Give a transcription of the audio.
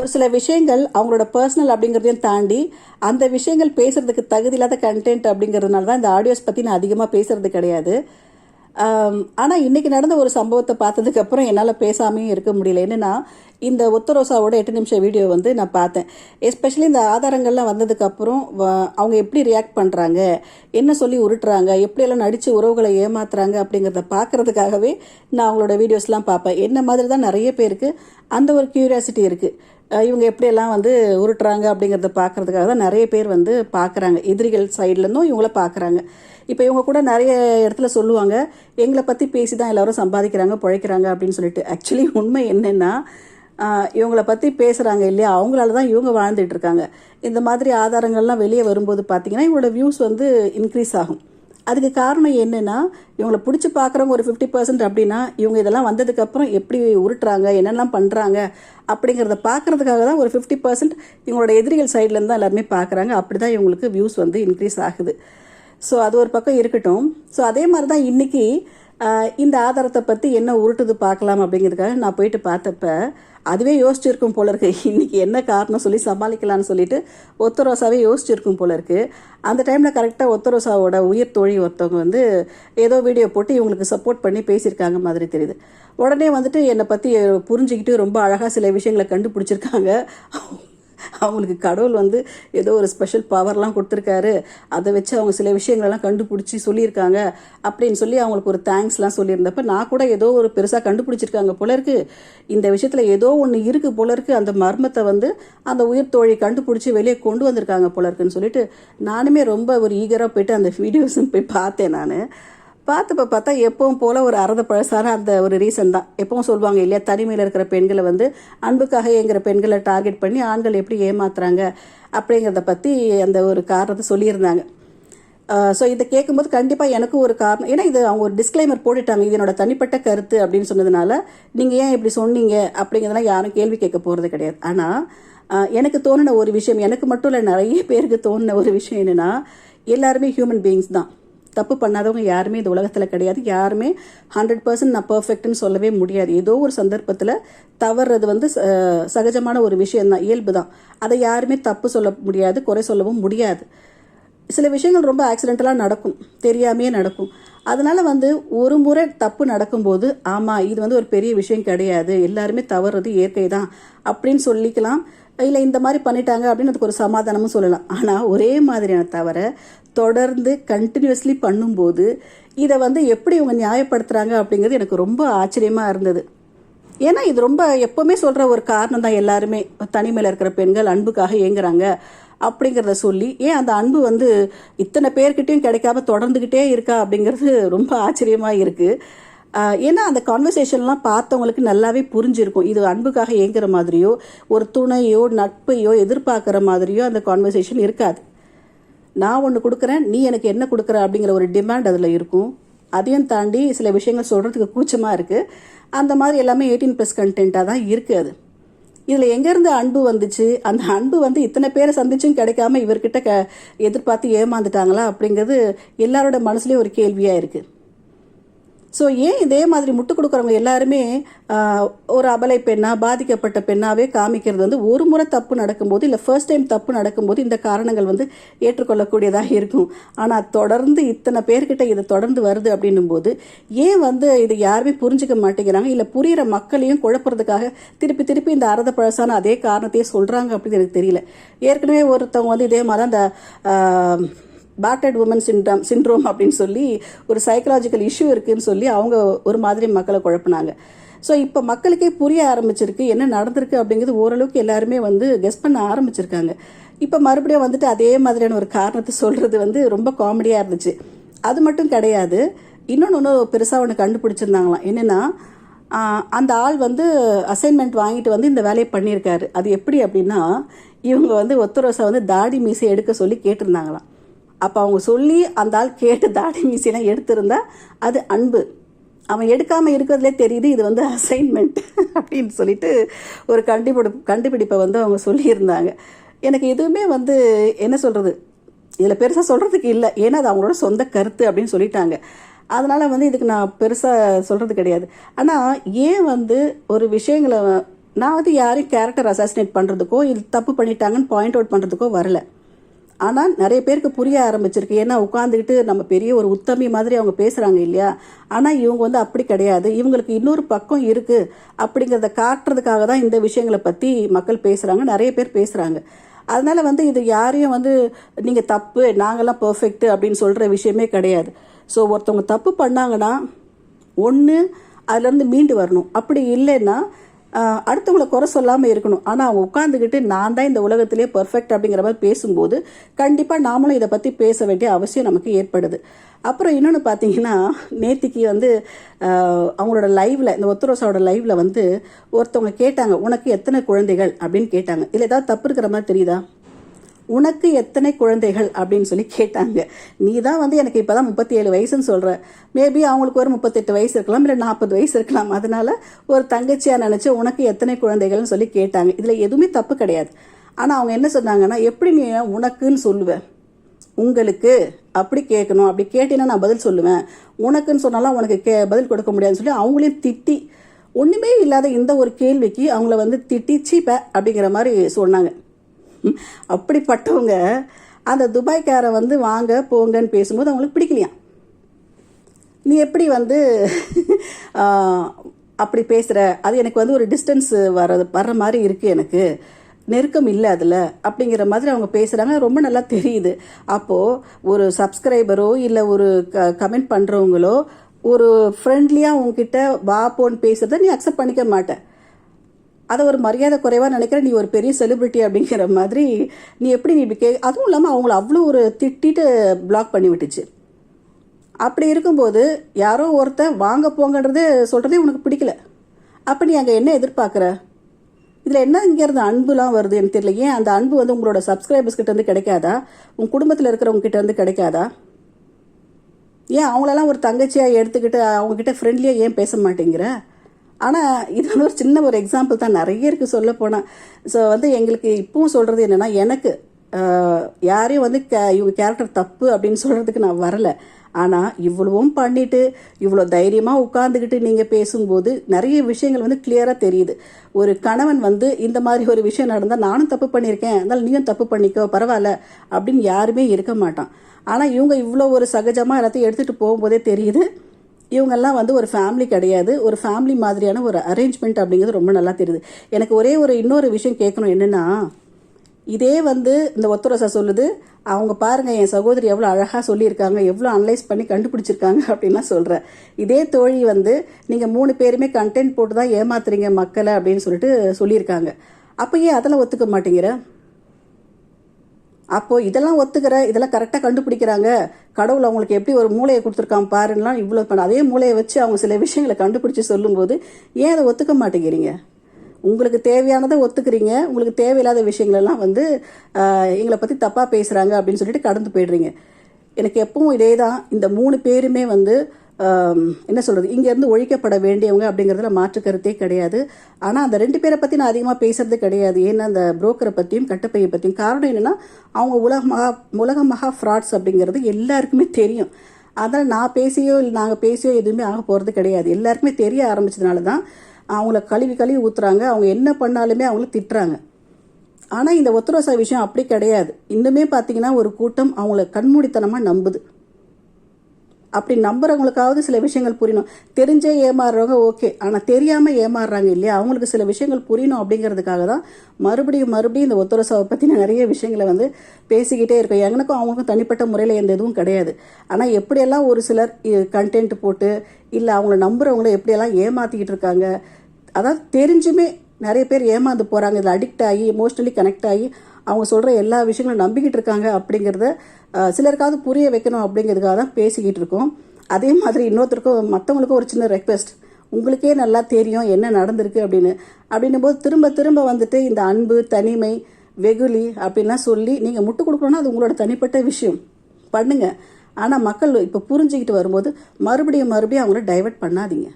ஒரு சில விஷயங்கள் அவங்களோட பர்சனல் அப்படிங்கிறதையும் தாண்டி அந்த விஷயங்கள் பேசுறதுக்கு தகுதி இல்லாத கண்டென்ட் அப்படிங்கிறதுனால தான் இந்த ஆடியோஸ் பற்றி நான் அதிகமாக பேசுறது கிடையாது. ஆனால் இன்றைக்கி நடந்த ஒரு சம்பவத்தை பார்த்ததுக்கப்புறம் என்னால் பேசாமையும் இருக்க முடியல. என்னென்னா இந்த ஒத்தரோசாவோட எட்டு நிமிஷம் வீடியோ வந்து நான் பார்த்தேன். எஸ்பெஷலி இந்த ஆதாரங்கள்லாம் வந்ததுக்கப்புறம் அவங்க எப்படி ரியாக்ட் பண்ணுறாங்க என்ன சொல்லி உருட்டுறாங்க? எப்படியெல்லாம் நடித்து உறவுகளை ஏமாத்துறாங்க அப்படிங்கிறத பார்க்குறதுக்காகவே நான் அவங்களோட வீடியோஸ்லாம் பார்ப்பேன். என்ன மாதிரி தான் நிறைய பேருக்கு அந்த ஒரு க்யூரியாசிட்டி இருக்குது இவங்க எப்படியெல்லாம் வந்து உருட்டுறாங்க அப்படிங்கிறத பார்க்கறதுக்காக தான் நிறைய பேர் வந்து பார்க்குறாங்க எதிரிகள் சைட்லேருந்தும் இவங்கள பார்க்குறாங்க இப்போ இவங்க கூட நிறைய இடத்துல சொல்லுவாங்க எங்களை பற்றி பேசி தான் எல்லோரும் சம்பாதிக்கிறாங்க பிழைக்கிறாங்க அப்படின்னு சொல்லிட்டு. ஆக்சுவலி உண்மை என்னென்னா இவங்களை பற்றி பேசுகிறாங்க இல்லையா? அவங்களால தான் இவங்க வாழ்ந்துட்டு இருக்காங்க. இந்த மாதிரி ஆதாரங்கள்லாம் வெளியே வரும்போது பார்த்திங்கன்னா இவங்களோட வியூஸ் வந்து இன்க்ரீஸ் ஆகும். அதுக்கு காரணம் என்னென்னா இவங்களை பிடிச்சி பார்க்குறவங்க ஒரு ஃபிஃப்டி பர்சன்ட் அப்படின்னா இவங்க இதெல்லாம் வந்ததுக்கப்புறம் எப்படி உருட்டுறாங்க என்னெல்லாம் பண்ணுறாங்க அப்படிங்கிறத பார்க்கறதுக்காக தான் ஒரு ஃபிஃப்டி பர்சன்ட் இவங்களோட எதிரிகள் சைட்லேருந்து தான் எல்லாருமே பார்க்குறாங்க அப்படி தான் இவங்களுக்கு வியூஸ் வந்து இன்க்ரீஸ் ஆகுது. ஸோ அது ஒரு பக்கம் இருக்கட்டும். ஸோ அதே மாதிரி தான் இன்றைக்கி இந்த ஆதாரத்தை பற்றி என்ன உருட்டுது பார்க்கலாம் அப்படிங்கிறதுக்காக நான் போயிட்டு பார்த்தப்ப அதுவே யோசிச்சிருக்கும் போல இருக்கு. இன்னைக்கு என்ன காரணம் சொல்லி சமாளிக்கலாம்னு சொல்லிட்டு ஒத்தரோசாவே யோசிச்சிருக்கும் போல இருக்கு. அந்த டைமில் கரெக்டாக ஒத்தரோசாவோட உயிர் தோழி ஒருத்தவங்க வந்து ஏதோ வீடியோ போட்டு இவங்களுக்கு சப்போர்ட் பண்ணி பேசியிருக்காங்க மாதிரி தெரியுது. உடனே வந்துட்டு என்னை பற்றி புரிஞ்சுக்கிட்டு ரொம்ப அழகாக சில விஷயங்களை கண்டுபிடிச்சிருக்காங்க. அவங்களுக்கு கடவுள் வந்து ஏதோ ஒரு ஸ்பெஷல் பவர்லாம் கொடுத்துருக்காரு. அதை வச்சு அவங்க சில விஷயங்களெல்லாம் கண்டுபிடிச்சி சொல்லியிருக்காங்க. அப்படின்னு சொல்லி அவங்களுக்கு ஒரு தேங்க்ஸ்லாம் சொல்லியிருந்தப்ப நான் கூட ஏதோ ஒரு பெருசாக கண்டுபிடிச்சிருக்காங்க போல இருக்கு. இந்த விஷயத்தில் ஏதோ ஒன்று இருக்கு போல இருக்கு. அந்த மர்மத்தை வந்து அந்த உயிர் தோழி கண்டுபிடிச்சி வெளியே கொண்டு வந்திருக்காங்க போல இருக்குன்னு சொல்லிட்டு நானுமே ரொம்ப ஒரு ஈகராக போயிட்டு அந்த வீடியோஸும் போய் பார்த்தேன் நான். பார்த்தப்ப பார்த்தா எப்பவும் போல ஒரு அறத பழசான அந்த ஒரு ரீசன் தான். எப்பவும் சொல்லுவாங்க இல்லையா தனிமையில் இருக்கிற பெண்களை வந்து அன்புக்காக எங்கிற பெண்களை டார்கெட் பண்ணி ஆண்கள் எப்படி ஏமாத்துறாங்க அப்படிங்கிறத பற்றி அந்த ஒரு காரணத்தை சொல்லியிருந்தாங்க. ஸோ இதை கேட்கும்போது கண்டிப்பாக எனக்கும் ஒரு காரணம். ஏன்னா இது அவங்க ஒரு டிஸ்க்ளைமர் போட்டுட்டாங்க இது என்னோட தனிப்பட்ட கருத்து அப்படின்னு சொன்னதுனால நீங்கள் ஏன் இப்படி சொன்னீங்க அப்படிங்கிறதுலாம் யாரும் கேள்வி கேட்க போகிறது கிடையாது. ஆனால் எனக்கு தோணின ஒரு விஷயம் எனக்கு மட்டும் இல்லை நிறைய பேருக்கு தோணின ஒரு விஷயம் என்னென்னா எல்லாருமே ஹியூமன் பீயிங்ஸ் தான். தப்பு பண்ணாதவங்க யாருமே இந்த உலகத்தில் கிடையாது. யாருமே ஹண்ட்ரட் பர்சன்ட் நான் பர்ஃபெக்ட்னு சொல்லவே முடியாது. ஏதோ ஒரு சந்தர்ப்பத்தில் தவறுறது வந்து ச- சகஜமான ஒரு விஷயம்தான். இயல்பு தான் அதை யாருமே தப்பு சொல்ல முடியாது குறை சொல்லவும் முடியாது. சில விஷயங்கள் ரொம்ப ஆக்சிடென்டலாக நடக்கும். தெரியாமையே நடக்கும். அதனால் வந்து ஒரு முறை தப்பு நடக்கும்போது ஆமாம் இது வந்து ஒரு பெரிய விஷயம் கிடையாது. எல்லாருமே தவறுறது இயற்கை தான் அப்படின்னு சொல்லிக்கலாம். இல்லை இந்த மாதிரி பண்ணிட்டாங்க அப்படின்னு அதுக்கு ஒரு சமாதானமும் சொல்லலாம். ஆனால் ஒரே மாதிரியான தவிர தொடர்ந்து கண்டினியூஸ்லி பண்ணும்போது இதை வந்து எப்படி இவங்க நியாயப்படுத்துகிறாங்க அப்படிங்கிறது எனக்கு ரொம்ப ஆச்சரியமாக இருந்தது. ஏன்னா இது ரொம்ப எப்போவுமே சொல்கிற ஒரு காரணம் தான் எல்லாருமே. தனிமையில் இருக்கிற பெண்கள் அன்புக்காக ஏங்குறாங்க அப்படிங்கிறத சொல்லி ஏன் அந்த அன்பு வந்து இத்தனை பேர்கிட்டையும் கிடைக்காம தொடர்ந்துக்கிட்டே இருக்கா அப்படிங்கிறது ரொம்ப ஆச்சரியமாக இருக்குது ஏன்னா அந்த கான்வர்சேஷன்லாம் பார்த்தவங்களுக்கு நல்லாவே புரிஞ்சிருக்கும். இது அன்புக்காக ஏங்குற மாதிரியோ ஒரு துணையோ நட்பையோ எதிர்பார்க்குற மாதிரியோ அந்த கான்வர்சேஷன் இருக்காது. நான் ஒன்று கொடுக்குறேன் நீ எனக்கு என்ன கொடுக்குற அப்படிங்கிற ஒரு டிமாண்ட் அதில் இருக்கும். அதையும் தாண்டி சில விஷயங்கள் சொல்கிறதுக்கு கூச்சமாக இருக்குது அந்த மாதிரி எல்லாமே எயிட்டீன் ப்ளஸ் கண்டென்ட்டாக தான் இருக்குது அது. இதில் எங்கேருந்து அன்பு வந்துச்சு? அந்த அன்பு வந்து இத்தனை பேரை சந்திச்சும் கிடைக்காம இவர்கிட்ட க எதிர்பார்த்து ஏமாந்துட்டாங்களா அப்படிங்கிறது எல்லாரோட மனசுலேயும் ஒரு கேள்வியாக இருக்குது ஸோ ஏன் இதே மாதிரி முட்டு கொடுக்குறவங்க எல்லாருமே ஒரு அபலை பெண்ணாக பாதிக்கப்பட்ட பெண்ணாகவே காமிக்கிறது வந்து ஒரு முறை தப்பு நடக்கும்போது இல்லை ஃபர்ஸ்ட் டைம் தப்பு நடக்கும்போது இந்த காரணங்கள் வந்து ஏற்றுக்கொள்ளக்கூடியதாக இருக்கும். ஆனால் தொடர்ந்து இத்தனை பேர்கிட்ட இது தொடர்ந்து வருது அப்படின்னும் போது ஏன் வந்து இது யாருமே புரிஞ்சுக்க மாட்டேங்கிறாங்க? இல்லை புரிகிற மக்களையும் குழப்புறதுக்காக திருப்பி திருப்பி இந்த அறத பழசான அதே காரணத்தையே சொல்கிறாங்க அப்படின்னு எனக்கு தெரியல. ஏற்கனவே ஒருத்தவங்க வந்து இதே மாதிரி அந்த பேட்டட் உமன் சிண்ட்ரம் சிண்ட்ரோம் அப்படின்னு சொல்லி ஒரு சைக்கலாஜிக்கல் இஷ்யூ இருக்குன்னு சொல்லி அவங்க ஒரு மாதிரி மக்களை குழப்பினாங்க. ஸோ இப்போ மக்களுக்கே புரிய ஆரம்பிச்சிருக்கு என்ன நடந்திருக்கு அப்படிங்கிறது ஓரளவுக்கு எல்லாருமே வந்து கெஸ் பண்ண ஆரம்பிச்சிருக்காங்க. இப்போ மறுபடியும் வந்துட்டு அதே மாதிரியான ஒரு காரணத்தை சொல்கிறது வந்து ரொம்ப காமெடியாக இருந்துச்சு. அது மட்டும் கிடையாது இன்னொன்று ஒன்று பெருசாக ஒன்று கண்டுபிடிச்சிருந்தாங்களாம். என்னென்னா அந்த ஆள் வந்து அசைன்மெண்ட் வாங்கிட்டு வந்து இந்த வேலையை பண்ணியிருக்காரு. அது எப்படி அப்படின்னா இவங்க வந்து ஒத்தரோசா வந்து தாடி மீசை எடுக்க சொல்லி கேட்டிருந்தாங்களாம். அப்போ அவங்க சொல்லி அந்த ஆள் கேட்டு தாடி மீசையெல்லாம் எடுத்திருந்தா அது அன்பு. அவன் எடுக்காமல் இருக்கிறதுலே தெரியுது இது வந்து அசைன்மெண்ட் அப்படின்னு சொல்லிட்டு ஒரு கண்டுபிடி கண்டுபிடிப்பை வந்து அவங்க சொல்லியிருந்தாங்க. எனக்கு எதுவுமே வந்து என்ன சொல்கிறது இதில் பெருசாக சொல்கிறதுக்கு இல்லை. ஏன்னா அது அவங்களோட சொந்த கருத்து அப்படின்னு சொல்லிட்டாங்க. அதனால் வந்து இதுக்கு நான் பெருசாக சொல்கிறது கிடையாது. ஆனால் ஏன் வந்து ஒரு விஷயங்களை நான் வந்து யாரையும் கேரக்டர் அசாசினேட் பண்ணுறதுக்கோ இது தப்பு பண்ணிட்டாங்கன்னு பாயிண்ட் அவுட் பண்ணுறதுக்கோ வரல. ஆனால் நிறைய பேருக்கு புரிய ஆரம்பிச்சிருக்கு. ஏன்னா உட்காந்துக்கிட்டு நம்ம பெரிய ஒரு உத்தமி மாதிரி அவங்க பேசுகிறாங்க இல்லையா? ஆனால் இவங்க வந்து அப்படி கிடையாது. இவங்களுக்கு இன்னொரு பக்கம் இருக்குது அப்படிங்கிறத காட்டுறதுக்காக தான் இந்த விஷயங்களை பற்றி மக்கள் பேசுகிறாங்க நிறைய பேர் பேசுகிறாங்க அதனால் வந்து இது யாரையும் வந்து நீங்கள் தப்பு நாங்களாம் பர்ஃபெக்ட்டு அப்படின்னு சொல்கிற விஷயமே கிடையாது. ஸோ ஒருத்தவங்க தப்பு பண்ணாங்கன்னா ஒன்று அதுலேருந்து மீண்டு வரணும். அப்படி இல்லைன்னா அடுத்தவங்கள குறை சொல்லாமல் இருக்கணும். ஆனால் அவங்க உட்காந்துக்கிட்டு நான் தான் இந்த உலகத்திலே பெர்ஃபெக்ட் அப்படிங்கிற மாதிரி பேசும்போது கண்டிப்பாக நாமளும் இதை பற்றி பேச வேண்டிய அவசியம் நமக்கு ஏற்படுது. அப்புறம் இன்னொன்று பார்த்தீங்கன்னா நேத்திக்கு வந்து அவங்களோட லைவில் இந்த ஒத்துரோசாவோட லைவில் வந்து ஒருத்தவங்க கேட்டாங்க உனக்கு எத்தனை குழந்தைகள்? அப்படின்னு கேட்டாங்க. இதில் ஏதாவது தப்பு இருக்கிற மாதிரி தெரியுதா? உனக்கு எத்தனை குழந்தைகள் அப்படின்னு சொல்லி கேட்டாங்க. நீ தான் வந்து எனக்கு இப்போ தான் முப்பத்தி ஏழு வயசுன்னு சொல்கிற மேபி அவங்களுக்கு ஒரு முப்பத்தெட்டு வயசு இருக்கலாம் இல்லை நாற்பது வயசு இருக்கலாம். அதனால் ஒரு தங்கச்சியாக நினச்சி உனக்கு எத்தனை குழந்தைகள்னு சொல்லி கேட்டாங்க. இதில் எதுவுமே தப்பு கிடையாது. ஆனால் அவங்க என்ன சொன்னாங்கன்னா எப்படி நீ உனக்குன்னு சொல்லுவேன் உங்களுக்கு அப்படி கேட்கணும். அப்படி கேட்டீங்கன்னா நான் பதில் சொல்லுவேன். உனக்குன்னு சொன்னாலும் உனக்கு கே பதில் கொடுக்க முடியாதுன்னு சொல்லி அவங்களையும் திட்டி ஒன்றுமே இல்லாத இந்த ஒரு கேள்விக்கு அவங்கள வந்து திட்டி சீப்ப அப்படிங்கிற மாதிரி சொன்னாங்க. அப்படிப்பட்டவங்க அந்த துபாய்க்காரை வந்து வாங்க போங்கன்னு பேசும்போது அவங்களுக்கு பிடிக்கலையாம் நீ எப்படி வந்து அப்படி பேசுகிற அது எனக்கு வந்து ஒரு டிஸ்டன்ஸ் வர்றது வர்ற மாதிரி இருக்குது எனக்கு. நெருக்கம் இல்லை அதில் அப்படிங்கிற மாதிரி அவங்க பேசுகிறாங்க ரொம்ப நல்லா தெரியுது. அப்போது ஒரு சப்ஸ்கிரைபரோ இல்லை ஒரு க கமெண்ட் பண்ணுறவங்களோ ஒரு ஃப்ரெண்ட்லியாக உங்ககிட்ட வா போன்னு பேசுகிறத நீ அக்செப்ட் பண்ணிக்க மாட்டேன் அதை ஒரு மரியாதை குறைவாக நினைக்கிற நீ ஒரு பெரிய செலிபிரிட்டி அப்படிங்கிற மாதிரி நீ எப்படி நீ இப்படி கே அதுவும் இல்லாமல் அவங்கள அவ்வளோ ஒரு திட்டிட்டு பிளாக் பண்ணி விட்டுச்சு. அப்படி இருக்கும்போது யாரோ ஒருத்தன் வாங்க போங்கன்றதே சொல்கிறதே உனக்கு பிடிக்கல. அப்போ நீ அங்கே என்ன எதிர்பார்க்குற? இதில் என்ன இங்கேருந்து அன்புலாம் வருது எனக்கு தெரியல. ஏன் அந்த அன்பு வந்து உங்களோட சப்ஸ்கிரைபர்ஸ் கிட்டேருந்து கிடைக்காதா? உங்கள் குடும்பத்தில் இருக்கிறவங்க கிட்ட கிடைக்காதா? ஏன் அவங்களெல்லாம் ஒரு தங்கச்சியாக எடுத்துக்கிட்டு அவங்கக்கிட்ட ஃப்ரெண்ட்லியாக ஏன் பேச மாட்டேங்கிற? ஆனால் இது வந்து ஒரு சின்ன ஒரு எக்ஸாம்பிள் தான். நிறைய இருக்குது சொல்ல போனால் ஸோ வந்து எங்களுக்கு இப்பவும் சொல்கிறது என்னென்னா எனக்கு யாரையும் வந்து கே இவங்க கேரக்டர் தப்பு அப்படின்னு சொல்கிறதுக்கு நான் வரல. ஆனால் இவ்வளவும் பண்ணிட்டு இவ்வளோ தைரியமாக உட்காந்துக்கிட்டு நீங்கள் பேசும்போது நிறைய விஷயங்கள் வந்து கிளியராக தெரியுது. ஒரு கணவன் வந்து இந்த மாதிரி ஒரு விஷயம் நடந்தால் நானும் தப்பு பண்ணியிருக்கேன். அதனால் நீயும் தப்பு பண்ணிக்கோ பரவாயில்ல அப்படின்னு யாருமே இருக்க மாட்டான். ஆனால் இவங்க இவ்வளோ ஒரு சகஜமாக எல்லாத்தையும் எடுத்துகிட்டு போகும்போதே தெரியுது. இவங்கெல்லாம் வந்து ஒரு ஃபேமிலி கிடையாது. ஒரு ஃபேமிலி மாதிரியான ஒரு அரேஞ்ச்மெண்ட் அப்படிங்கிறது ரொம்ப நல்லா தெரியுது. எனக்கு ஒரே ஒரு இன்னொரு விஷயம் கேட்கணும். என்னென்னா இதே வந்து இந்த ஒத்துரசா சொல்லுது அவங்க பாருங்கள் என் சகோதரி எவ்வளோ அழகாக சொல்லியிருக்காங்க எவ்வளோ அனலைஸ் பண்ணி கண்டுபிடிச்சிருக்காங்க அப்படின்லாம் சொல்கிறேன் இதே தோழி வந்து நீங்கள் மூணு பேருமே கண்டென்ட் போட்டு தான் ஏமாத்துறீங்க மக்களை அப்படின்னு சொல்லிட்டு சொல்லியிருக்காங்க. அப்போ ஏன் அதெல்லாம் ஒத்துக்க மாட்டேங்கிற? அப்போ இதெல்லாம் ஒத்துக்கிற இதெல்லாம் கரெக்டாக கண்டுபிடிக்கிறாங்க. கடவுள் அவங்களுக்கு எப்படி ஒரு மூளையை கொடுத்துருக்கான் பாருன்னா இவ்வளோ பண்ண அதே மூளையை வச்சு அவங்க சில விஷயங்களை கண்டுபிடிச்சி சொல்லும்போது ஏன் அதை ஒத்துக்க மாட்டேங்கிறீங்க? உங்களுக்கு தேவையானதை ஒத்துக்கிறீங்க. உங்களுக்கு தேவையில்லாத விஷயங்களெல்லாம் வந்து எங்களை பற்றி தப்பாக பேசுகிறாங்க அப்படின்னு சொல்லிட்டு கடந்து போயிடுறீங்க. எனக்கு எப்பவும் இதே தான் இந்த மூணு பேருமே வந்து என்ன சொல்கிறது இங்கேருந்து ஒழிக்கப்பட வேண்டியவங்க அப்படிங்கிறதுல மாற்று கருத்தே கிடையாது. ஆனால் அந்த ரெண்டு பேரை பற்றி நான் அதிகமாக பேசுறது கிடையாது. ஏன்னா அந்த புரோக்கரை பற்றியும் கட்டப்பையை பற்றியும் காரணம் என்னென்னா அவங்க உலக மகா உலக மகா ஃப்ராட்ஸ் அப்படிங்கிறது எல்லாருக்குமே தெரியும். அதனால் நான் பேசியோ இல்லை நாங்கள் பேசியோ எதுவுமே ஆக போகிறது கிடையாது. எல்லாருக்குமே தெரிய ஆரம்பிச்சதுனால தான் அவங்கள கழுவி கழுவி ஊற்றுறாங்க அவங்க என்ன பண்ணாலுமே அவங்கள திட்டுறாங்க. ஆனால் இந்த ஒத்துரோசா விஷயம் அப்படி கிடையாது. இன்னுமே பார்த்தீங்கன்னா ஒரு கூட்டம் அவங்கள கண்மூடித்தனமாக நம்புது. அப்படி நம்புறவங்களுக்காவது சில விஷயங்கள் புரியணும். தெரிஞ்சே ஏமாறுறவங்க ஓகே ஆனால் தெரியாமல் ஏமாறுறாங்க இல்லையா? அவங்களுக்கு சில விஷயங்கள் புரியணும் அப்படிங்கிறதுக்காக தான் மறுபடியும் மறுபடியும் இந்த ஒத்துரசாவை நான் நிறைய விஷயங்களை வந்து பேசிக்கிட்டே இருக்கோம் எனக்கும் அவங்களுக்கும் தனிப்பட்ட முறையில் எந்த இதுவும் கிடையாது. ஆனால் எப்படியெல்லாம் ஒரு சிலர் கண்டென்ட் போட்டு இல்லை அவங்கள நம்புறவங்கள எப்படியெல்லாம் ஏமாற்றிக்கிட்டு இருக்காங்க? அதாவது தெரிஞ்சுமே நிறைய பேர் ஏமாந்து போகிறாங்க இதில் அடிக்ட் ஆகி எமோஷ்னலி கனெக்ட் ஆகி அவங்க சொல்கிற எல்லா விஷயங்களும் நம்பிக்கிட்டு இருக்காங்க அப்படிங்கிறத சிலருக்காவது புரிய வைக்கணும் அப்படிங்கிறதுக்காக தான் பேசிக்கிட்டு இருக்கோம். அதே மாதிரி இன்னொருத்தருக்கும் மற்றவங்களுக்கும் ஒரு சின்ன ரெக்வெஸ்ட் உங்களுக்கே நல்லா தெரியும் என்ன நடந்திருக்கு அப்படின்னு. அப்படின்னும் போது திரும்ப திரும்ப வந்துட்டு இந்த அன்பு தனிமை வெகுளி அப்படின்லாம் சொல்லி நீங்கள் முட்டு கொடுக்கணுன்னா அது உங்களோட தனிப்பட்ட விஷயம். பண்ணுங்கள் ஆனால் மக்கள் இப்போ புரிஞ்சுக்கிட்டு வரும்போது மறுபடியும் மறுபடியும் அவங்கள டைவர்ட் பண்ணாதீங்க.